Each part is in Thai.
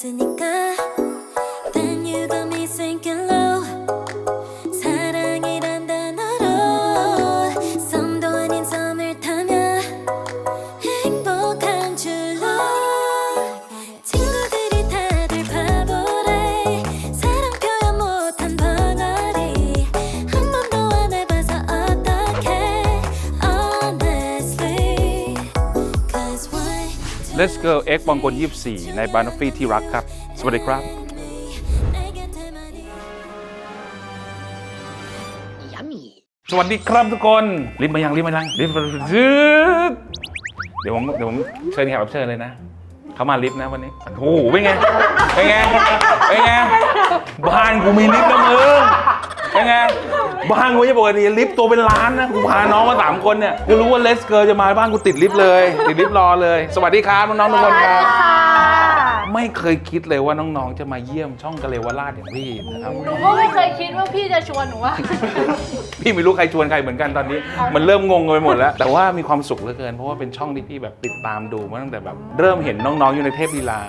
思念。Let's Go X บางกล24 ในบานอฟฟี่ที่รักครับ สวัสดีครับสวัสดีครับทุกคนรีบมายังรีบมายังริบมายืดเดี๋ยวผมเดี๋ยวผมเชิญแขกรับเชิญเลยนะ เขามาลิฟต์นะวันนี้โอ้โหเป็นไงเป็นไงเป็นไงบ้านกูมีลิฟต์นะมึง เป็นไงบ้านกูจะปกติลิฟต์ตัวเป็นล้านนะกูพาน้องมาสามคนเนี่ยกูรู้ว่าเลสเกอร์จะมาบ้านกูติดลิฟต์เลยติดลิฟต์รอเลย สวัสดีครับน้องๆทุกคนครับ ไม่เคยคิดเลยว่าน้องๆ จะมาเยี่ยมช่องกะเลวราชอย่างพี่นะครับ หนูก็ไม่เคยคิดว่าพี่จะชวนหนูว่า พี่ไม่รู้ใครชวนใครเหมือนกันตอนนี้ มันเริ่มงงกันไปหมดแล้ว แต่ว่ามีความสุขเหลือเกิน เพราะว่าเป็นช่องที่พี่แบบติดตามดูมาตั้งแต่แบบเริ่มเห็นน้องๆอยู่ในเทพลีลา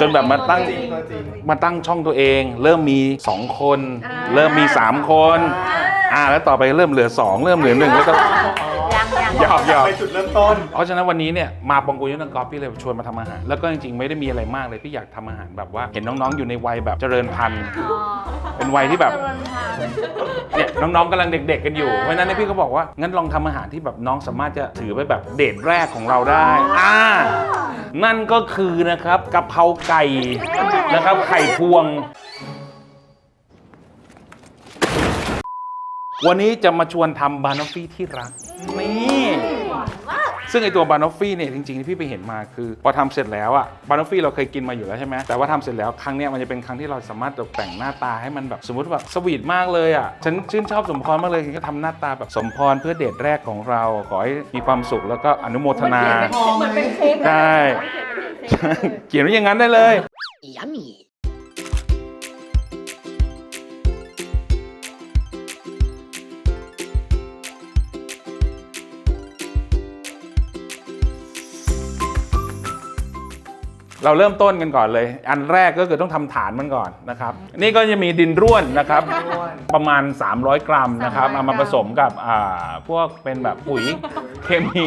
จนแบบมาตั้ง มาตั้งช่องตัวเอง เริ่มมี 2 คน เริ่มมี 3 คน อ่าแล้วต่อไปเริ่มเหลือ 2 เริ่มเหลือหนึ่งแล้วก็ยังยัง หยอกหยอกไปจุดเริ่มต้น เพราะฉะนั้นวันนี้เนี่ยมาปองกูยุทธนกอฟพี่เลยชวนมาทำอาหาร แล้วก็จริงๆไม่ได้มีอะไรมากเลยพี่อยากทำอาหารแบบว่าเห็นน้องๆอยู่ในวัยแบบเจริญพันธุ์ เป็นวัยที่แบบเนี่ยน้องๆกำลังเด็ก ๆ กันอยู่เพราะฉะนั้นเนยพี่ก็บอกว่างั้นลองทำอาหารที่แบบน้องสามารถจะถือไปแบบเดทแรกของเราได้อ่านั่นก็คือนะครับกะเพราไก่นะครับไข่พวง วันนี้จะมาชวนทำบานอฟฟี่ที่รักนี่ ซึ่งไอตัวบานอฟฟี่เนี่ยจริงๆที่พี่ไปเห็นมาคือพอทำเสร็จแล้วอะบานอฟฟี่เราเคยกินมาอยู่แล้วใช่ไหมแต่ว่าทำเสร็จแล้วครั้งเนี้ยมันจะเป็นครั้งที่เราสามารถตกแต่งหน้าตาให้มันแบบสมมติแบบสวีทมากเลยอะฉันชื่นชอบสมพรมากเลยฉันก็ทำหน้าตาแบบสมพรเพื่อเดทแรกของเราขอให้มีความสุขแล้วก็อนุโมทนา เหมือนเป็นเค้กใช่ เขียนไว้อย่างนั้นได้เลย เราเริ่มต้นกันก่อนเลย อันแรกก็คือต้องทำฐานมันก่อนนะครับ นี่ก็จะมีดินร่วนนะครับ ประมาณ 300 กรัมนะครับเอามาผสมกับอ่าพวกเป็นแบบปุ๋ยเคมี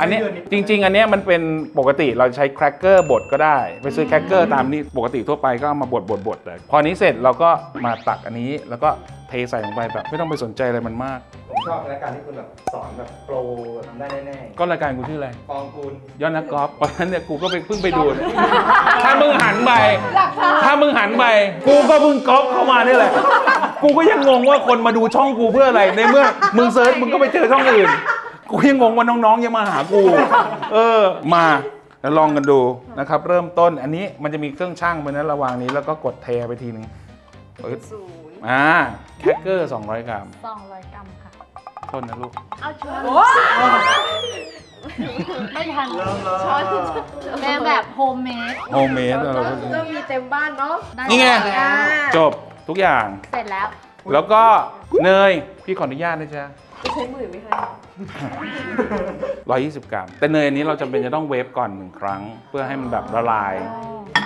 อันเนี้ยจริง ๆ อันเนี้ยมันเป็นปกติเราใช้แครกเกอร์บดก็ได้ ไปซื้อแครกเกอร์ตามนี้ปกติทั่วไปก็เอามาบดบดบดเลยพอนี้เสร็จเราก็มาตักอันนี้แล้วก็เทใส่ลงไปแบบไม่ต้องไปสนใจอะไรมันมาก ผมชอบรายการที่คุณแบบสอนแบบโปรทำได้แน่ก็รายการกูชื่ออะไรๆปองกูลยอดนักกอล์ฟเพราะฉะนั้นเนี่ยกูก็ไปเพิ่งไปดูถ้ามึงหันไปถ้ามึงหันไป กูก็เพิ่งกอล์ฟเข้ามานี่แหละ กูก็ยังงงว่าคนมาดูช่องกูเพื่ออะไร ในเมื่อมึงเซิร์ชมึงก็ไปเจอช่องอื่น กูยังงงว่าน้องๆยังมาหากู เออ มาแล้วลองกันดูนะครับ เริ่มต้นอันนี้มันจะมีเครื่องช่างไปนะระหว่างนี้แล้วก็กดเทไปทีนึงปึ๊ดอ่าแคคเกอร์ 200 กรัม สองร้อยกรัมค่ะ โทษนะลูก เอาช้อนไม่ทันช้อนเป็นแบบโฮมเมดโฮมเมดเราก็ก็มีเต็มบ้านเนาะนี่ไงอ่าจบทุกอย่าง เสร็จแล้ว แล้วก็เนย พี่ขออนุญาตนะจ๊ะจะ ใช้มือไหมคะ120 กรัม แต่เนยอันนี้เราจำเป็นจะต้องเวฟก่อนหนึ่งครั้ง เพื่อให้มันแบบละลาย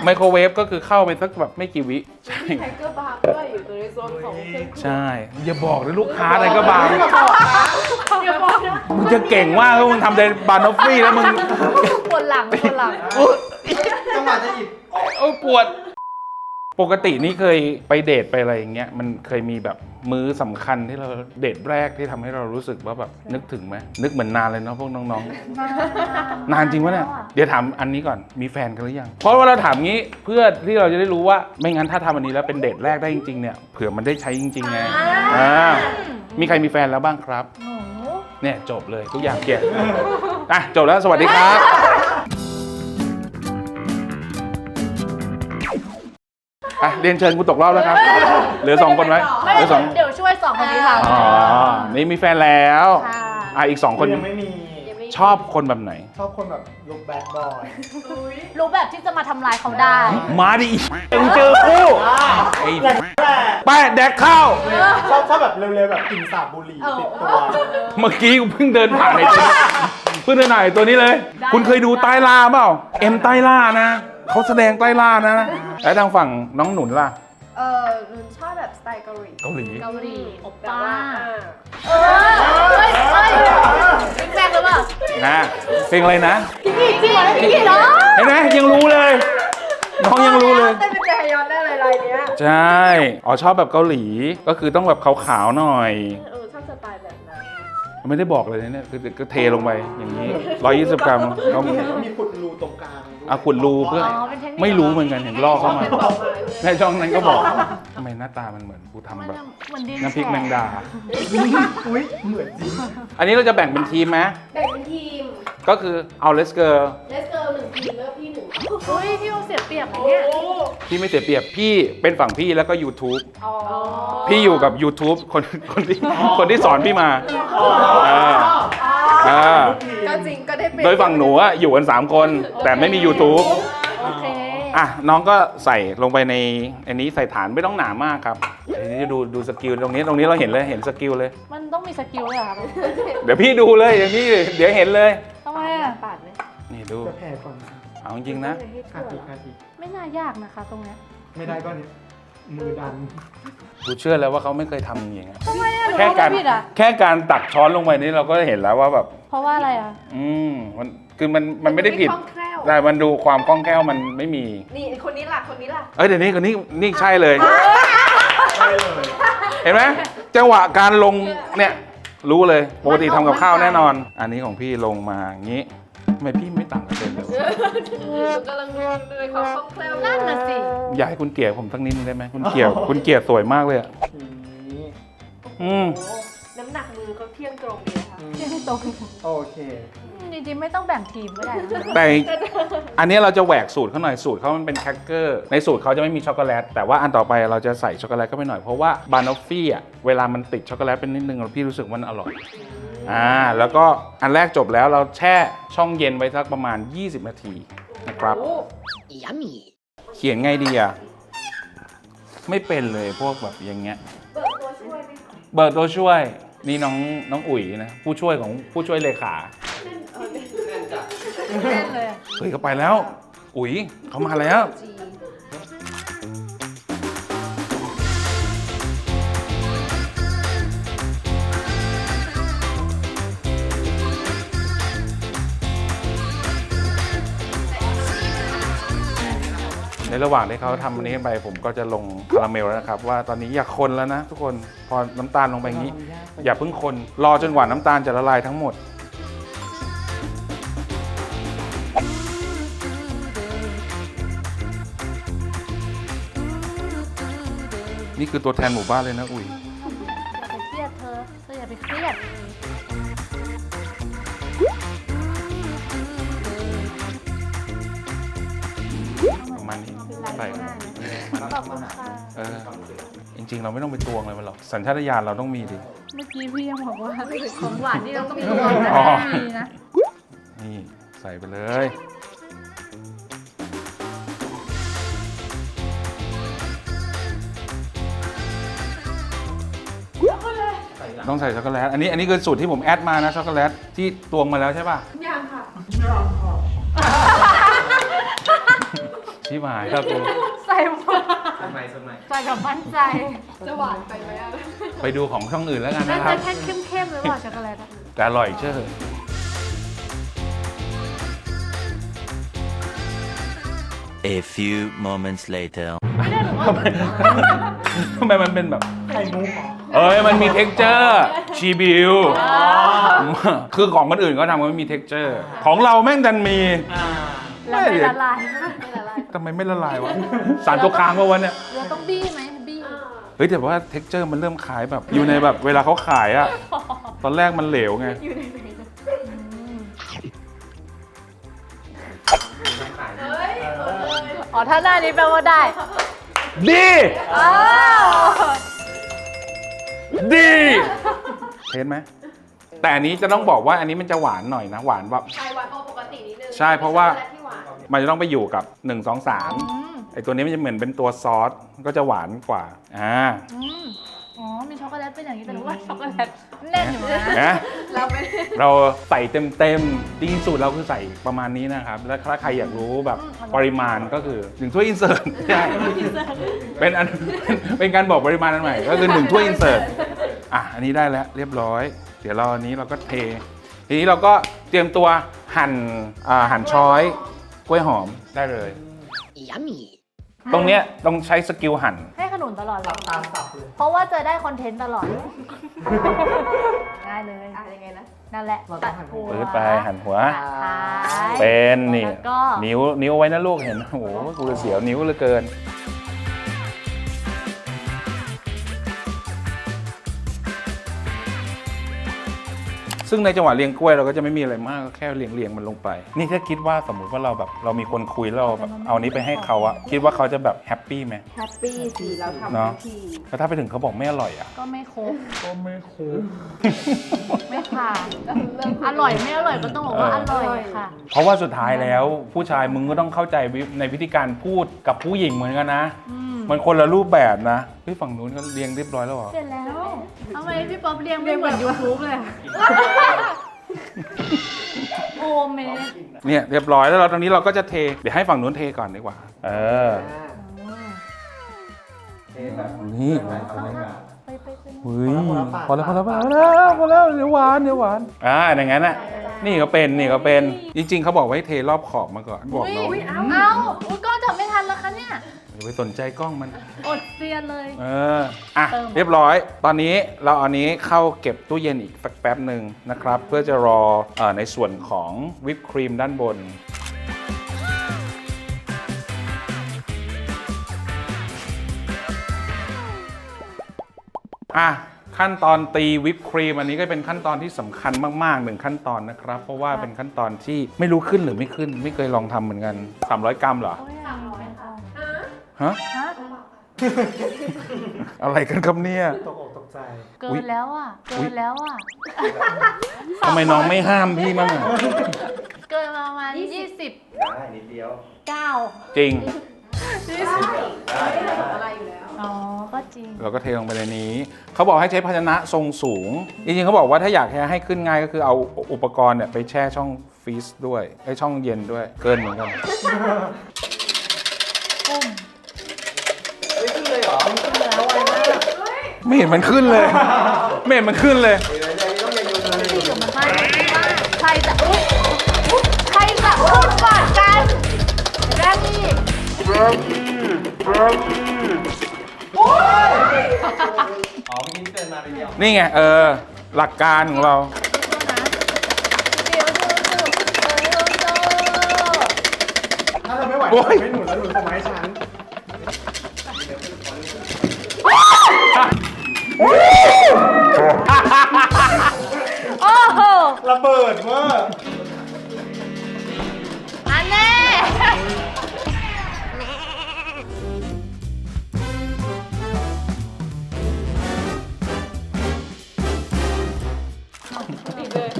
ไมโครเวฟก็คือเข้าไปสักแบบไม่กี่วิ ใช่ ไทเกอร์บาร์ด้วยอยู่ในโซนของเครื่องครัวใช่ อย่าบอกเลยลูกค้าอะไรก็บางอย่าบอกนะมึงจะเก่งมากถ้ามึงทำในบานอฟฟี่แล้วมึงปวดหลังปวดหลังจังหวะจะหยิบโอ้ยปวด ปกตินี่เคยไปเดทไปอะไรอย่างเงี้ย มันเคยมีแบบ มื้อสำคัญที่เราเดทแรกที่ทำให้เรารู้สึกว่าแบบนึกถึงไหมนึกเหมือนนานเลยเนาะพวกน้องๆ นานจริงวะเนี่ย เดี๋ยวถามอันนี้ก่อน มีแฟนกันหรือยัง เพราะว่าเราถามงี้เพื่อที่เราจะได้รู้ว่า ไม่งั้นถ้าทำอันนี้แล้วเป็นเดทแรกได้จริงๆเนี่ย เผื่อมันได้ใช้จริงๆไงอ่ามีใครมีแฟนแล้วบ้างครับหนูเนี่ยจบเลยทุกอย่างเกลียดอะจบแล้วสวัสดีครับ เรียนเชิญกูตกรอบแล้วครับ เหลือสองคนไว้ไม่เหลือสองเดี๋ยวช่วยสองคนนี้ค่ะอ๋อ นี่มีแฟนแล้วค่ะอะอีกสองคนยังไม่มี ชอบคนแบบไหน ชอบคนแบบลุคแบดบอยรู้แบบที่จะมาทำลายเขาได้ มาดิเอ็งเจอกูไอ้แหละไปแดกข้าว ชอบชอบแบบเร็วๆแบบกลิ่นสาบบุหรี่ติดตัวเมื่อกี้กูเพิ่งเดินผ่านไอ้ตัวนี้เพิ่งเดินผ่านไอ้ตัวนี้เลย คุณเคยดูใต้ล่าเปล่า เอ็มใต้ล่านะ เขาแสดงใต้ล่านะ แล้วทางฝั่งน้องหนุนล่ะ เออหนูชอบแบบสไตล์เกาหลีเกาหลี เกาหลีโอแบบป้าว่าอ่าเออเฮ้ยเฮ้ยเป็นแฟนหรือเปล่านะเพลงอะไรนะพี่กี่จริงเหรอพี่กี่เนาะเห็นไหมยังรู้เลย น้องยังรู้เลยเต้นเป็นแจฮยอนได้เลยลายเนี้ยใช่อ๋อชอบแบบเกาหลีก็คือต้องแบบขาวๆหน่อย เออชอบสไตล์แบบนั้นไม่ได้บอกเลยนะเนี่ยคือก็เทลงไปอย่างนี้120กรัมก็มีมีขุดรูตรงกลาง อาขุดรูเพื่ออ๋อเป็นเทคนิคไม่รู้เหมือนกันเห็นลอกเข้ามาเป็นต่อมาในช่องนั้นก็บอกทำไมหน้าตามันเหมือนกูทำมันแบบเหมือนดินน้ำพริกแมงดา อุ้ยเหมือนจริงอันนี้เราจะแบ่งเป็นทีมไหมแบ่งเป็นทีม ก็คือเอาเลสเกอร์เลสเกิร์ลหนึ่งทีมแล้วพี่หนึ่งเฮ้ยพี่โอเสียเปรียบนะโอ้เนี่ยพี่ไม่เสียเปรียบพี่เป็นฝั่งพี่แล้วก็ YouTube อ๋อพี่อยู่กับ YouTube คนคนที่คนที่สอนพี่มาอ่า อ่า ก็จริงก็ได้เป็นโดยฝั่งหนูอะอยู่กัน 3 คน แต่ไม่มี YouTube โอเคอะน้องก็ใส่ลงไปในอันนี้ใส่ฐานไม่ต้องหนามากครับอันนี้ดูดูสกิลตรงนี้ตรงนี้เราเห็นเลยเห็นสกิลเลย มันต้องมีสกิลเลยเหรอครับเดี๋ยวพี่ดูเลยอย่างนี้เดี๋ยวเห็นเลย ทำไมอะปาดไหมนี่ดูจะแผ่ก่อนเอาจริงๆนะคาทีคาทีไม่น่ายากนะคะตรงเนี้ยไม่ได้ก็เนี่ย มือดัน กูเชื่อแล้วว่าเขาไม่เคยทำอย่างนี้ทำไมอะหนูแค่ทำการไม่ผิดอะแค่การตักช้อนลงไปนี่เราก็เห็นแล้วว่าแบบ เพราะว่าอะไรอะอืมมันคือมันมันไม่ได้ผิด คล่องแคล่ว แต่มันดูความคล่องแคล่วมันไม่มี นี่คนนี้ล่ะ คนนี้ล่ะ เอ้ยเดี๋ยวนี้คนนี้นี่ใช่เลย ใช่เลย เห็นไหมจังหวะการลงเนี่ยรู้เลยปกติทำกับข้าวแน่นอน อันนี้ของพี่ลงมาอย่างนี้ทำไมพี่ไม่ต่างกันเลยหนูกำลังดูในความคล่องแคล่วนั่นน่ะสิอยากให้คุณเกียร์ผมสักนิดนึงได้ไหมคุณเกียร์คุณเกียร์สวยมากเลยอะนี่อืมโอ้น้ำหนักมือเขาเที่ยงตรงดีนะคะเที่ยงตรงโอเคจริงๆไม่ต้องแบ่งทีมก็ได้นะแต่อันนี้เราจะแหวกสูตรเขาหน่อยสูตรเขามันเป็นแครกเกอร์ในสูตรเขาจะไม่มีช็อกโกแลตแต่ว่าอันต่อไปเราจะใส่ช็อกโกแลตเข้าไปหน่อยเพราะว่าบานอฟฟี่อะเวลามันติดช็อกโกแลตเป็นนิดนึงพี่รู้สึกว่ามันอร่อย อ่าแล้วก็อันแรกจบแล้วเราแช่ช่องเย็นไว้สักประมาณ 20 นาทีนะครับโอ้เขียนไงดีอะไม่เป็นเลยพวกแบบอย่างเงี้ย เบิกตัวช่วยไหมคะเบิร์ดตัวช่วย นี่น้องน้องอุ๋ยนะ ผู้ช่วยของผู้ช่วยเลขาเล่นเลยอะเฮ้ยเขาไปแล้ว อุ๋ยเขามาแล้ว จี ระหว่างที่เขาทำอันนี้ไปผมก็จะลงคาราเมลแล้วนะครับ ว่าตอนนี้อย่าคนแล้วนะ ทุกคนพอน้ำตาลลงไปอย่างนี้ อย่าเพิ่งคนรอจนกว่าน้ำตาลจะละลายทั้งหมด นี่คือตัวแทนหมู่บ้านเลยนะ อุ๋ย อบคุณค่ะเออจริง ๆ เราไม่ต้องไปตวงอะไรมันหรอก สัญชาตญาณเราต้องมีดิ เมื่อกี้พี่ยังบอกว่าของหวานนี่เราต้องมีตัวนะอ๋อไม่มีนะนี่ใส่ไปเลย ต้องใส่ช็อกโกแลต อันนี้อันนี้คือสูตรที่ผมแอดมานะช็อกโกแลตที่ตวงมาแล้วใช่ป่ะ ยังค่ะชิบหายครับกูใส่หมด สมัยสมัยใส่กับมั่นใจจะหวานไปไหมอะไปดูของช่องอื่นแล้วกันน่านะคจะรับแค่เข้มๆหรือเปล่าช็อกโกแลตอะแต่อร่อยเชื่อ A few moments later. ทำไมทำไมมันเป็นแบบ ไข่มุกเหรอเอ้ยมันมี t e x t อร์ชีบิวคือของคนอื่นก็ทำมันไม่มี t e x t อร์ของเราแม่งดันมี อ่า แล้วไม่ละลายไม่ละลาย ทำไมไม่ละลายวะ สารตัวกลางวะวันเนี่ย เราต้องบี้ไหมบี้เฮ้ยแต่ว่า t e x t อร์มันเริ่มขายแบบ อยู่ในแบบเวลาเขาขายอะตอนแรกมันเหลวไงอ๋อถ้าได้นี้แปลว่าได้ดี อ้าวดีเห็นไหม แต่อันนี้จะต้องบอกว่าอันนี้มันจะหวานหน่อยนะ หวานแบบ ใช่หวานกว่าปกตินิดนึงใช่เพราะว่าช็อกโกแลตที่หวาน มันจะต้องไปอยู่กับ 1 2 3ไอตัวนี้มันจะเหมือนเป็นตัวซอสก็จะหวานกว่าอ่าอืมอ๋อ มีช็อกโกแลตเป็นอย่างนี้แต่รู้ว่าช็อกโกแลตแน่นอยู่นะนะเราไม่ได้เราใส่เต็มๆจริงๆสูตรเราคือใส่ประมาณนี้นะครับ แล้วถ้าใครอยากรู้แบบปริมาณก็คือหนึ่งถ้วยอินเสิร์ตใช่เป็นอันเป็นเป็นการบอกปริมาณอันใหม่ก็คือหนึ่งถ้วยอินเสิร์ตอะอันนี้ได้แล้วเรียบร้อย เดี๋ยวเราอันนี้เราก็เท ทีนี้เราก็เตรียมตัวหั่นอ่าหั่นช้อยก ล้วยหอมได้เลยตรงเนี้ยต้องใช้สกิลหั่น ให้ขนุนตลอดเลหลัยบตามสับเลยเพราะว่าจะได้คอนเทนต์ตลอด ง่ายเลยอะยังไงนะ นั่นแหละตัดหัว ปืดไปหั่นหัวตัดท้ายเป็นนี่แล้วก็ นิ้วนิ้วไว้นะลูกเห็น โอ้โหกูจะเสียวนิ้วเหลือเกิน ซึ่งในจังหวะเรียงกล้วยเราก็จะไม่มีอะไรมากก็แค่เรียงเรียงมันลงไป นี่ถ้าคิดว่าสมมุติว่าเราแบบเรามีคนคุยแล้วเราแบบเอานี้ไปให้เขาอะคิดว่าเขาจะแบบแฮปปี้ไหมแฮปปี้สิเราทำเนาะทันทีแล้วถ้าไปถึงเขาบอกไม่อร่อยอะก็ไม่ครบก็ไม่คุ้ม ไม่ผ่านอร่อยไม่อร่อยก็ต้องบอกว่าอร่อยค่ะ เพราะว่าสุดท้ายแล้วผู้ชายมึงก็ต้องเข้าใจวิในวิธีการพูดกับผู้หญิงเหมือนกันนะ อืม มันคนละรูปแบบนะเฮ้ยฝั่งนู้นก็เรียงเรียบร้อยแล้วเหรอ เสร็จแล้วทำไมพี่ป๊อปเรียงไม่เหมือนยูทูบเลยโอเมดเนี่ยเรียบร้อยแล้วเราตรงนี้เราก็จะเท เดี๋ยวให้ฝั่งนู้นเทก่อนดีกว่า เออเทแบบนี่แบบเอาไว้แบบไปไปไปเฮ้ยพอแล้วพอแล้วพอแล้วพอแล้วเดี๋ยวหวานเดี๋ยวหวาน อ่าอย่างนั้นน่ะ นี่ก็เป็นนี่ก็เป็น จริง ๆเขาบอกไว้เทรอบขอบมาก่อนบอกเรา อุ๊ยเอ้าอุ้ยก็จับไม่ทันแล้วคะเนี่ย อย่าไปสนใจกล้องมัน อดเซียนเลย เออ อะ เติม เรียบร้อย ตอนนี้เราเอาอันนี้เข้าเก็บตู้เย็นอีกสักแป๊บหนึ่งนะครับ เพื่อจะรอเออในส่วนของวิปครีมด้านบน อะ ขั้นตอนตีวิปครีมอันนี้ก็เป็นขั้นตอนที่สำคัญมากๆหนึ่งขั้นตอนนะครับ เพราะว่าเป็นขั้นตอนที่ไม่รู้ขึ้นหรือไม่ขึ้น ไม่เคยลองทำเหมือนกัน 300 กรัมเหรอ โอ้ยอะเป็นเอา ฮะ ฮะอะไรกันครับเนี่ย ตกอกตกใจ เกินแล้วอะเกินแล้วอะ ทำไมน้องไม่ห้ามพี่มั่งอะเกินมาประมาณยี่สิบได้นิดเดียว เก้าจริง ได้ได้อะไรอยู่แล้ว อ๋อ ก็จริง เราก็เทลงไปในนี้ เขาบอกให้ใช้ภาชนะทรงสูง จริงๆเขาบอกว่าถ้าอยากให้ขึ้นง่ายก็คือเอาอุปกรณ์เนี่ยไปแช่ช่องฟรีซด้วยไอ้ช่องเย็นด้วย เกินเหมือนกัน ไม่เห็นมันขึ้นเลย ไม่เห็นมันขึ้นเลยนี่เดี๋ยวมันไม่ใครจะอุ๊ยอุ๊ยใครจะพูดก่อนกันแรมมี่อ๋อเมื่อกี้ที่เดินมาเป็นเดียวนี่ไง เออ หลักการของเรา ถ้าเธอไม่ไหวโอ้ยไม่หนุนแล้วหนุนผมให้ฉัน โอ้โหระเบิดเวอร์อันแน่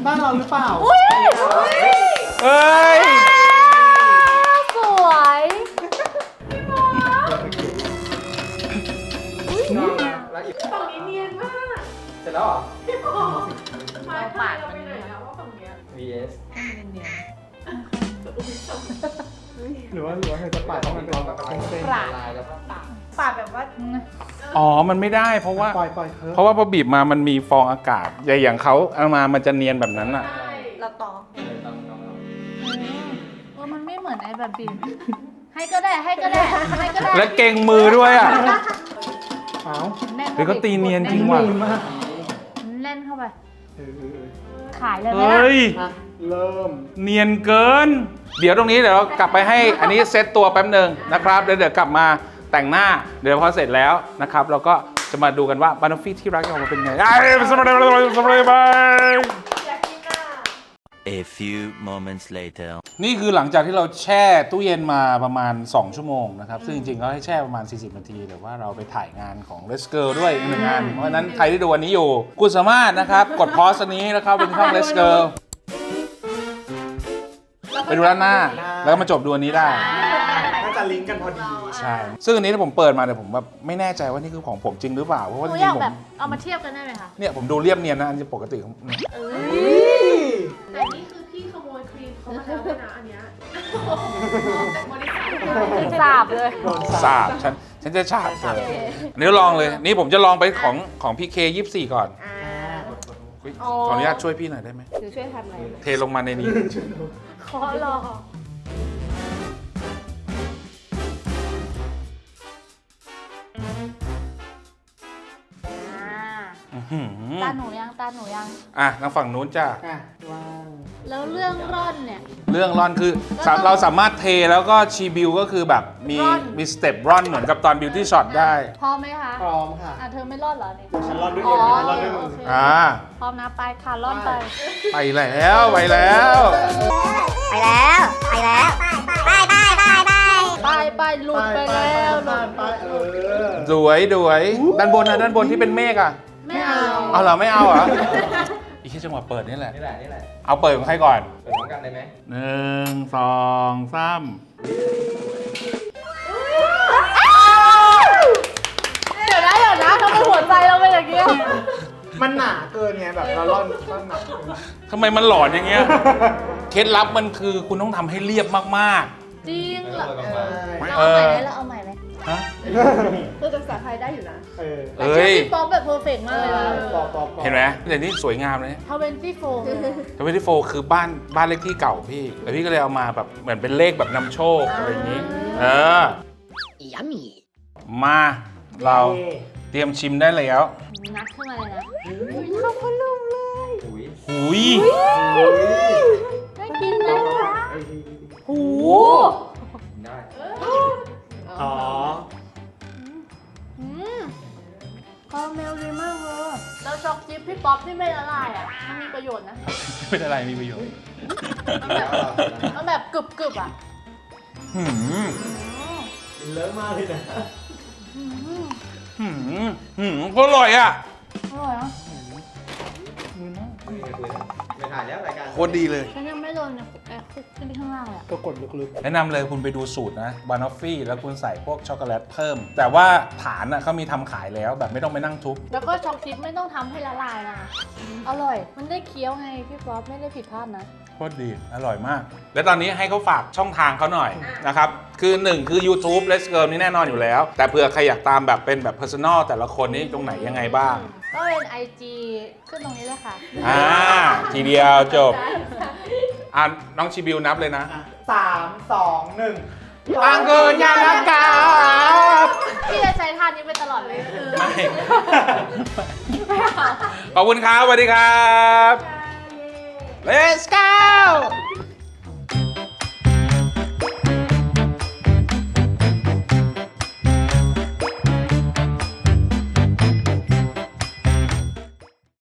บ้านเราหรือเปล่า อุ้ยเอ้ย สวยแล้วอีกฝั่งนี้ เนียนมากเสร็จแล้วเหรอมาปากเราไปไหนแล้วว่าฝั่งเนี้ย VS หรือว่าหรือว่าเธอจะปาดเพราะมันเป็นแบบเส้นๆลายแล้วก็ปากแบบว่าอ๋อ มันไม่ได้เพราะว่า ปล่อยปล่อยเธอเพราะว่าพอบีบมามันมีฟองอากาศใหญ่อย่างเขาเอามามันจะเนียนแบบนั้นอะ ใช่เราต่อเออมันไม่เหมือนไอ้แบบบินให้ก็ได้ให้ก็ได้ให้ก็ได้และเก่งมือด้วยอะ เอาแน่นเฮ้ยเขาตีเนียนจริงว่ะนูนมากแน่นเข้าไป เออเออเออขายเลยไหมเฮ้ยอะเริ่ม เนียนเกิน เดี๋ยวตรงนี้เดี๋ยวเรากลับไปให้อันนี้เซตตัวแป๊บหนึ่งนะครับแล้วเดี๋ยวกลับมาแต่งหน้า เดี๋ยวพอเสร็จแล้วนะครับ เราก็จะมาดูกันว่าบานฟี่ที่รักจะออกมาเป็นไง A few moments later. นี่คือหลังจากที่เราแช่ตู้เย็นมาประมาณ 2 ชั่วโมงนะครับ ซึ่งจริงๆก็ให้แช่ประมาณ 40 นาที แต่ว่าเราไปถ่ายงานของ Let's Girl ด้วยอีกหนึ่งงาน เพราะฉะนั้นใครที่ดูวันนี้อยู่คุณสามารถนะครับ กดพอสอันนี้แล้วเข้าเป็นช่อง Let's Girl ไปดูด้านหน้า แล้วก็มาจบดูอันนี้ได้ น่าจะมาลิงก์กันพอดี ใช่ ซึ่งอันนี้ผมเปิดมาเนี่ยผมแบบไม่แน่ใจว่านี่คือของผมจริงหรือเปล่า เพราะหว่าจนูริอยางกๆผมแบบเอามาเทียบกันได้ไหมคะเนี่ยผมดูเรียบเนียนนะอันนี้ปกติของเนี่ยเออ แต่นี่คือพี่ขโมยครีมเขามาแล้วด้วยนะอันเนี้ยจากบริษัทสาบเลย โดนสาบฉันฉันจะฉาบเธออันนี้ลองเลย นี่ผมจะลองไปของของพี่เคยี่สี่ก่อนอ่าอุ๊ยขออนุญาตช่วยพี่หน่อยได้ไหมหรือช่วยทำอะไรเทลงมาในนี้ขอรอ หือตาหนูยังตาหนูยัง อะทางฝั่งนู้นจ้าอะวางแล้วเรื่องร่อนเนี่ย เรื่องร่อนคือก็ต้องเราสามารถเทแล้วก็ชีบิวก็คือแบบมีร่อน มีสเต็ปร่อนเหมือนกับตอนบิวตี้ช็อตได้ พร้อมไหมคะพร้อมค่ะ อะเธอไม่ร่อนเหรอเนี่ยเดี๋ยวฉันรอดด้วยอ๋เอองฉันรอดด้วยมืโออเคอ่า พร้อมนะไปค่ะร่อนไป ไปแล้วไปแล้ว ไปแล้ว ไปแล้ว ไปไปไปไปไปไปหลุดไปแล้วหไปลุดไปเออ สวยดวยด้านบนนะด้านบนที่เป็นเมฆอะ ไม่เอา เอาเหรอไม่เอาเหรออีกแค่จังหวะเปิดนี่แหละ นี่แหละนี่แหละเอาเปิดของใครก่อนเปิดพร้อมกันได้ไหมหนึ่งสองสามเดี๋ยวนะเดี๋ยวนะทำไมหัวใจเราเป็นอย่างเงี้ยมันหนาเกินไงแบบเราล่อนล่อนหนักเกินทำไมมันหลอนอย่างเงี้ยเคล็ดลับมันคือคุณต้องทำให้เรียบมากจริงเหรอเออเราเอาใหม่ไหมเราเอาใหม่ไหมๆ ฮะคือภาษาไทยได้อยู่นะเออเอ้ยพี่ป๊อปแบบเพอร์เฟกต์มากเลยนะปอบปอบปอบเห็นไหมแต่นี่สวยงามเลยทเวนตี้โฟร์ทเวนตี้โฟคือบ้านบ้านเลขที่เก่าพี่แต่พี่ก็เลยเอามาแบบเหมือนเป็นเลขแบบนำโชคอะไรอย่างนี้ เออ Yummy มาเราเตรียมชิมได้แล้ว นัดขึ้นมาเลยนะเข้าพลุ่มเลยหุยได้กินเลยนะหูได้ อ๋อ อืมคาราเมลดีมากเลยแล้วช็อกชิปพี่ป๊อปที่ไม่ละลายอะมันมีประโยชน์นะ ไม่เป็นไรมีประโยชน์มันแบบกรึบกรึบๆอะหืมเลอะมากเลยนะ อืมหืมหืมก็อร่อยอะอร่อยอะไม่ถ่ายแล้วรายการโคตรดีเลย ฉันยังไม่โดนเนี่ยแอบคุก ขึ้นไปข้างล่างเลยอะก็กดลึกแนะนำเลยคุณไปดูสูตรนะบานอฟฟี่แล้วคุณใส่พวกช็อกโกแลตเพิ่ม แต่ว่าฐานอะเขามีทำขายแล้วแบบไม่ต้องไปนั่งทุบ แล้วก็ช็อกชิปไม่ต้องทำให้ละลายนะ อร่อย มันได้เคี้ยวไงพี่ป๊อปไม่ได้ผิดพลาดนะ โคตรดี อร่อยมาก และตอนนี้ให้เขาฝากช่องทางเขาหน่อยนะครับ คือ 1 คือ YouTube Let's Girl นี่แน่นอนอยู่แล้ว แต่เผื่อใครอยากตามแบบเป็นแบบ Personal แต่ละคนนี่ตรงไหนยังไงบ้าง ก็เป็น IG ขึ้นตรงนี้เลยค่ะอ่า ทีเดียวจบ อ่าน้องชิบิวนับเลยนะๆอะสามสองหนึ่งอังเกินยาลากาบพี่จะใช้ท่านี้ไปตลอดเลยไม่ขอบคุณครับสวัสดีครับ Let's go